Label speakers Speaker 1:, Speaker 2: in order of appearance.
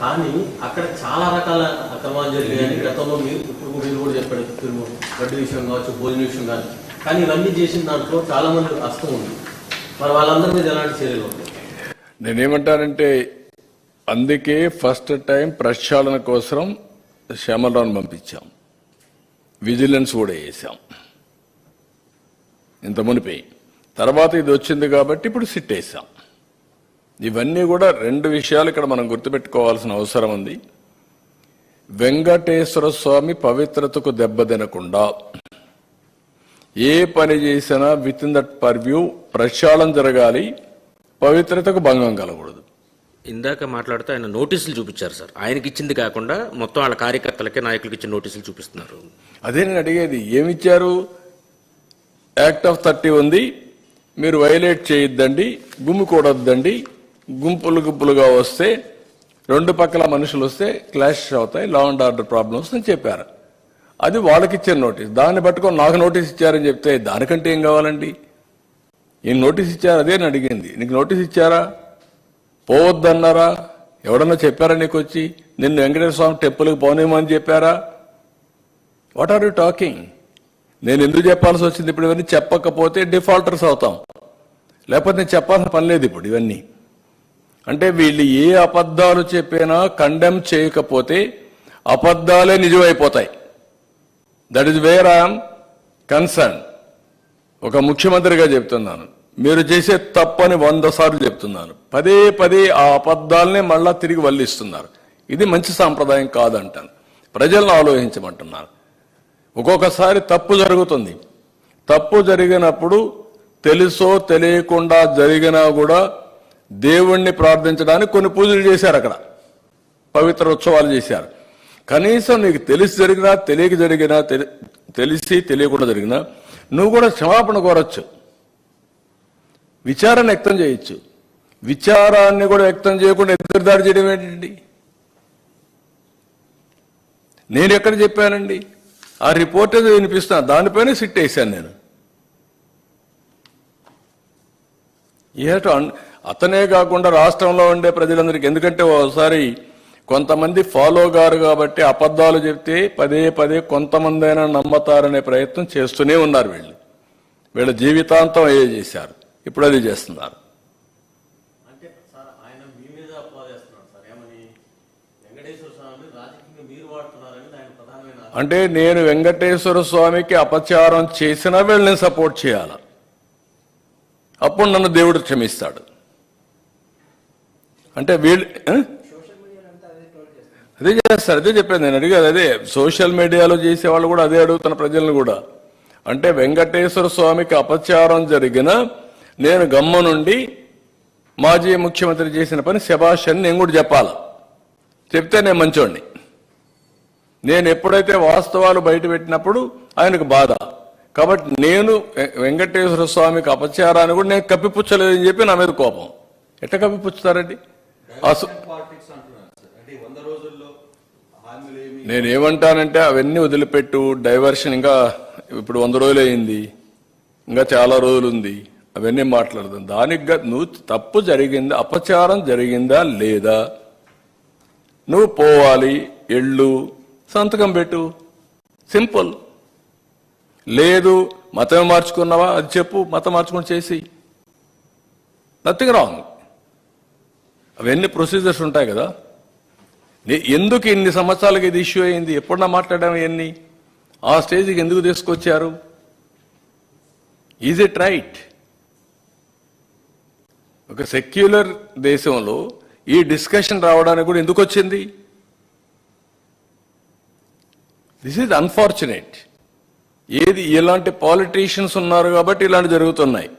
Speaker 1: కానీ అక్కడ చాలా రకాల అక్రమాలు జరిగాయని గతంలో మీరు ఇప్పుడు మీరు కూడా చెప్పాడు తిరుమల గడ్డి విషయం కావచ్చు భోజన విషయం కావచ్చు. కానీ ఇవన్నీ చేసిన దాంట్లో చాలా మంది అస్తం ఉంది. మరి వాళ్ళందరి మీద ఎలాంటి చర్యలు
Speaker 2: నేనేమంటానంటే అందుకే ఫస్ట్ టైం ప్రక్షాళన కోసం శ్యామలరావుని పంపించాం. విజిలెన్స్ కూడా వేసాం. ఇంత మునిపోయి తర్వాత ఇది వచ్చింది కాబట్టి ఇప్పుడు సిట్ వేసాం. ఇవన్నీ కూడా రెండు విషయాలు ఇక్కడ మనం గుర్తుపెట్టుకోవాల్సిన అవసరం ఉంది. వెంకటేశ్వర స్వామి పవిత్రతకు దెబ్బతినకుండా ఏ పని చేసినా విత్ ఇన్ దట్ పర్వ్యూ ప్రక్షాళన జరగాలి పవిత్రతకు భంగం కలగకూడదు.
Speaker 3: ఇందాక మాట్లాడుతూ ఆయన నోటీసులు చూపించారు సార్. ఆయనకి ఇచ్చింది కాకుండా మొత్తం వాళ్ళ కార్యకర్తలకే నాయకులకి ఇచ్చిన నోటీసులు చూపిస్తున్నారు.
Speaker 2: అదే నేను అడిగేది ఏమిచ్చారు? యాక్ట్ ఆఫ్ థర్టీ ఉంది మీరు వైలేట్ చేయొద్దండి గుమ్మికూడొద్దండి గుంపులు గుంపులుగా వస్తే రెండు పక్కల మనుషులు వస్తే క్లాష్ అవుతాయి లా అండ్ ఆర్డర్ ప్రాబ్లమ్స్ అని చెప్పారు. అది వాళ్ళకి ఇచ్చిన నోటీస్. దాన్ని పట్టుకొని నాకు నోటీస్ ఇచ్చారని చెప్తే దానికంటే ఏం కావాలండి? ఈయన నోటీస్ ఇచ్చారు? అదే అని అడిగింది. నీకు నోటీస్ ఇచ్చారా? పోవద్దన్నారా? ఎవడన్నా చెప్పారా నీకు వచ్చి? నిన్ను వెంకటేశ్వర స్వామి టెంపుల్కి పోనేమని చెప్పారా? వాట్ ఆర్ యూ టాకింగ్ నేను ఎందుకు చెప్పాల్సి వచ్చింది? ఇప్పుడు ఇవన్నీ చెప్పకపోతే డిఫాల్టర్స్ అవుతాం. లేకపోతే నేను చెప్పాల్సిన పని లేదు ఇప్పుడు ఇవన్నీ. అంటే వీళ్ళు ఏ అబద్ధాలు చెప్పినా కండెమ్ చేయకపోతే అబద్ధాలే నిజమైపోతాయి. That is where I am concern ఒక ముఖ్యమంత్రిగా చెప్తున్నాను. మీరు చేసే తప్పని వంద సార్లు చెప్తున్నాను. పదే పదే ఆ అబద్ధాలనే మళ్ళా తిరిగి వల్లిస్తున్నారు. ఇది మంచి సాంప్రదాయం కాదంటాను. ప్రజలను ఆలోచించమంటున్నారు. ఒక్కొక్కసారి తప్పు జరుగుతుంది. తప్పు జరిగినప్పుడు తెలుసో తెలియకుండా జరిగినా కూడా దేవుణ్ణి ప్రార్థించడానికి కొన్ని పూజలు చేశారు అక్కడ. పవిత్ర ఉత్సవాలు చేశారు. కనీసం నీకు తెలిసి జరిగినా తెలియక జరిగినా తెలి- తెలిసి తెలియకుండా జరిగినా నువ్వు కూడా క్షమాపణ కోరచ్చు. విచారాన్ని వ్యక్తం చేయొచ్చు. విచారాన్ని కూడా వ్యక్తం చేయకుండా ఎదురుదాడి చేయడం ఏంటండి? నేను ఎక్కడ చెప్పానండి? ఆ రిపోర్ట్ ఏదో వినిపిస్తున్నా. దానిపైన సిట్ వేశాను నేను. ఏటో అతనే కాకుండా రాష్ట్రంలో ఉండే ప్రజలందరికీ ఎందుకంటే ఒకసారి కొంతమంది ఫాలో గారు కాబట్టి అబద్ధాలు చెప్తే పదే పదే కొంతమంది అయినా నమ్మతారనే ప్రయత్నం చేస్తూనే ఉన్నారు వీళ్ళు. వీళ్ళ జీవితాంతం అయ్యే చేశారు. ఇప్పుడు అది చేస్తున్నారు.
Speaker 1: అంటే
Speaker 2: నేను వెంకటేశ్వర స్వామికి అపచారం చేసినా వీళ్ళని సపోర్ట్ చేయాలి? అప్పుడు నన్ను దేవుడు క్షమిస్తాడు. అంటే వీళ్ళు అదే చేస్తారు అదే చెప్పాను నేను అడిగాను అదే సోషల్ మీడియాలో చేసే వాళ్ళు కూడా అదే అడుగుతున్న ప్రజలను కూడా. అంటే వెంకటేశ్వర స్వామికి అపచారం జరిగిన నేను గమ్మ నుండి మాజీ ముఖ్యమంత్రి చేసిన పని శభాష్ అని నేను కూడా చెప్పాలి. చెప్తే నేను మంచోడిని నేను ఎప్పుడైతే వాస్తవాలు బయట పెట్టినప్పుడు ఆయనకు బాధ. కాబట్టి నేను వెంకటేశ్వర స్వామికి అపచారాన్ని కూడా నేను కప్పిపుచ్చలేదని చెప్పి నా మీద కోపం. ఎట్లా కప్పిపుచ్చుతారండి? నేను ఏమంటానంటే అవన్నీ వదిలిపెట్టు డైవర్షన్ ఇంకా ఇప్పుడు వంద రోజులు అయింది ఇంకా చాలా రోజులు ఉంది అవన్నీ మాట్లాడదాం. దానికి నువ్వు తప్పు జరిగిందా అపచారం జరిగిందా లేదా? నువ్వు పోవాలి ఎళ్ళు సంతకం పెట్టు. సింపుల్ లేదు మతం మార్చుకున్నావా? అది చెప్పు మతం మార్చుకొని చేసి. నథింగ్ రాంగ్ అవన్నీ ప్రొసీజర్స్ ఉంటాయి కదా? ఎందుకు ఇన్ని సంవత్సరాలకి ఇది ఇష్యూ అయింది? ఎప్పుడన్నా మాట్లాడడం ఇవన్నీ? ఆ స్టేజ్కి ఎందుకు తీసుకొచ్చారు? ఈజ్ ఇట్ రైట్ ఒక సెక్యులర్ దేశంలో ఈ డిస్కషన్ రావడానికి కూడా ఎందుకు వచ్చింది? దిస్ ఈజ్ అన్ఫార్చునేట్ ఏది ఇలాంటి పాలిటీషియన్స్ ఉన్నారు కాబట్టి ఇలాంటి జరుగుతున్నాయి.